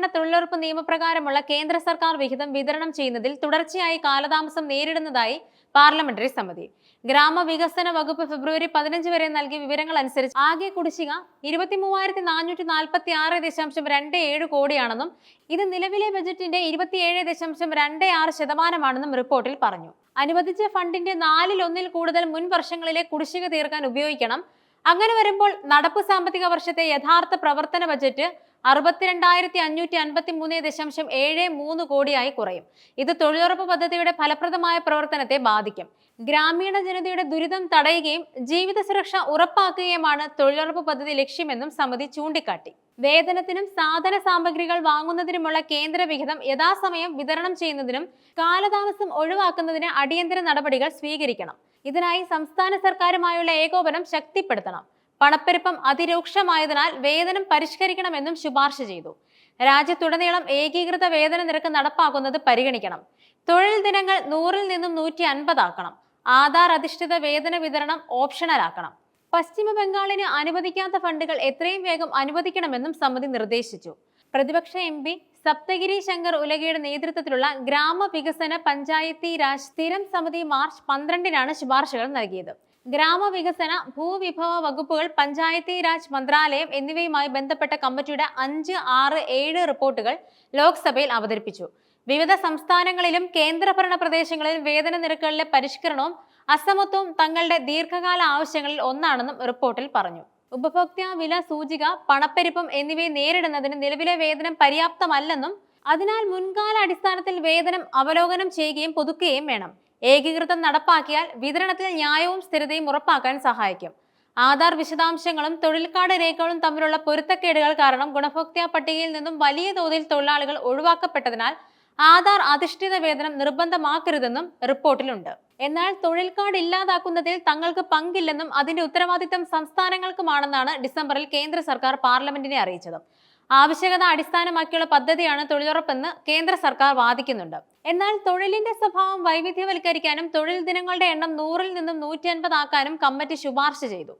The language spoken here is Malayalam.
ഗ്രാമീണ തൊഴിലുറപ്പ് നിയമപ്രകാരമുള്ള കേന്ദ്ര സർക്കാർ വിഹിതം വിതരണം ചെയ്യുന്നതിൽ തുടർച്ചയായി കാലതാമസം നേരിടുന്നതായി പാർലമെന്ററി സമിതി. ഗ്രാമവികസന വകുപ്പ് ഫെബ്രുവരി പതിനഞ്ച് വരെ നൽകിയ വിവരങ്ങൾ അനുസരിച്ച് ആകെ കുടിശ്ശിക ഇരുപത്തി മൂവായിരത്തി നാനൂറ്റി നാൽപ്പത്തി ആറ് ദശാംശം രണ്ട് ഏഴ് കോടിയാണെന്നും ഇത് നിലവിലെ ബജറ്റിന്റെ ഇരുപത്തിയേഴ് ദശാംശം രണ്ട് ആറ് ശതമാനമാണെന്നും റിപ്പോർട്ടിൽ പറഞ്ഞു. അനുവദിച്ച ഫണ്ടിന്റെ നാലിൽ ഒന്നിൽ കൂടുതൽ മുൻ വർഷങ്ങളിലെ കുടിശ്ശിക തീർക്കാൻ ഉപയോഗിക്കണം അങ്ങനെ വരുമ്പോൾ നടപ്പ് സാമ്പത്തിക വർഷത്തെ യഥാർത്ഥ പ്രവർത്തന ബജറ്റ് അറുപത്തിരണ്ടായിരത്തി അഞ്ഞൂറ്റി അൻപത്തി മൂന്ന് ദശാംശം ഏഴ് മൂന്ന് കോടിയായി കുറയും. ഇത് തൊഴിലുറപ്പ് പദ്ധതിയുടെ ഫലപ്രദമായ പ്രവർത്തനത്തെ ബാധിക്കും. ഗ്രാമീണ ജനതയുടെ ദുരിതം തടയുകയും ജീവിത സുരക്ഷ ഉറപ്പാക്കുകയുമാണ് തൊഴിലുറപ്പ് പദ്ധതി ലക്ഷ്യമെന്നും സമിതി ചൂണ്ടിക്കാട്ടി. വേതനത്തിനും സാധന സാമഗ്രികൾ വാങ്ങുന്നതിനുമുള്ള കേന്ദ്ര വിഹിതം യഥാസമയം വിതരണം ചെയ്യുന്നതിനും കാലതാമസം ഒഴിവാക്കുന്നതിന് അടിയന്തര നടപടികൾ സ്വീകരിക്കണം. ഇതിനായി സംസ്ഥാന സർക്കാരുമായുള്ള ഏകോപനം ശക്തിപ്പെടുത്തണം. പണപ്പെരുപ്പം അതിരൂക്ഷമായതിനാൽ വേതനം പരിഷ്കരിക്കണമെന്നും ശുപാർശ ചെയ്തു. രാജ്യത്തുടനീളം ഏകീകൃത വേതന നിരക്ക് നടപ്പാക്കുന്നത് പരിഗണിക്കണം. തൊഴിൽ ദിനങ്ങൾ നൂറിൽ നിന്നും നൂറ്റി അൻപതാക്കണം. ആധാർ അധിഷ്ഠിത വേതന വിതരണം ഓപ്ഷണലാക്കണം. പശ്ചിമ ബംഗാളിന് അനുവദിക്കാത്ത ഫണ്ടുകൾ എത്രയും വേഗം അനുവദിക്കണമെന്നും സമിതി നിർദ്ദേശിച്ചു. പ്രതിപക്ഷ എം പി സപ്തഗിരി ശങ്കർ ഉലകയുടെ നേതൃത്വത്തിലുള്ള ഗ്രാമവികസന പഞ്ചായത്തി രാജ് സ്ഥിരം സമിതി മാർച്ച് പന്ത്രണ്ടിനാണ് ശുപാർശകൾ നൽകിയത്. ഗ്രാമവികസന ഭൂവിഭവ വകുപ്പുകൾ പഞ്ചായത്തി രാജ് മന്ത്രാലയം എന്നിവയുമായി ബന്ധപ്പെട്ട കമ്മിറ്റിയുടെ അഞ്ച് ആറ് ഏഴ് റിപ്പോർട്ടുകൾ ലോക്സഭയിൽ അവതരിപ്പിച്ചു. വിവിധ സംസ്ഥാനങ്ങളിലും കേന്ദ്രഭരണ പ്രദേശങ്ങളിലും വേതന നിരക്കുകളിലെ പരിഷ്കരണവും അസമത്വവും തങ്ങളുടെ ദീർഘകാല ആവശ്യങ്ങളിൽ ഒന്നാണെന്നും റിപ്പോർട്ടിൽ പറഞ്ഞു. ഉപഭോക്തൃ വില സൂചിക പണപ്പെരുപ്പം എന്നിവയെ നേരിടുന്നതിന് നിലവിലെ വേതനം പര്യാപ്തമല്ലെന്നും അതിനാൽ മുൻകാല അടിസ്ഥാനത്തിൽ വേതനം അവലോകനം ചെയ്യുകയും പുതുക്കുകയും വേണം. ഏകീകൃതം നടപ്പാക്കിയാൽ വിതരണത്തിൽ ന്യായവും സ്ഥിരതയും ഉറപ്പാക്കാൻ സഹായിക്കും. ആധാർ വിശദാംശങ്ങളും തൊഴിൽ കാർഡ് രേഖകളും തമ്മിലുള്ള പൊരുത്തക്കേടുകൾ കാരണം ഗുണഭോക്തൃ പട്ടികയിൽ നിന്നും വലിയ തോതിൽ തൊഴിലാളികൾ ഒഴിവാക്കപ്പെട്ടതിനാൽ ആധാർ അധിഷ്ഠിത വേതനം നിർബന്ധമാക്കരുതെന്നും റിപ്പോർട്ടിലുണ്ട്. എന്നാൽ തൊഴിൽ കാർഡ് ഇല്ലാതാക്കുന്നതിൽ തങ്ങൾക്ക് പങ്കില്ലെന്നും അതിന്റെ ഉത്തരവാദിത്തം സംസ്ഥാനങ്ങൾക്കുമാണെന്നാണ് ഡിസംബറിൽ കേന്ദ്ര സർക്കാർ പാർലമെന്റിനെ അറിയിച്ചത്. ആവശ്യകത അടിസ്ഥാനമാക്കിയുള്ള പദ്ധതിയാണ് തൊഴിലുറപ്പെന്ന് കേന്ദ്ര സർക്കാർ വാദിക്കുന്നുണ്ട്. എന്നാൽ തൊഴിലിന്റെ സ്വഭാവം വൈവിധ്യവൽക്കരിക്കാനും തൊഴിൽ ദിനങ്ങളുടെ എണ്ണം നൂറിൽ നിന്നും നൂറ്റി അൻപതാക്കാനും കമ്മിറ്റി ശുപാർശ ചെയ്തു.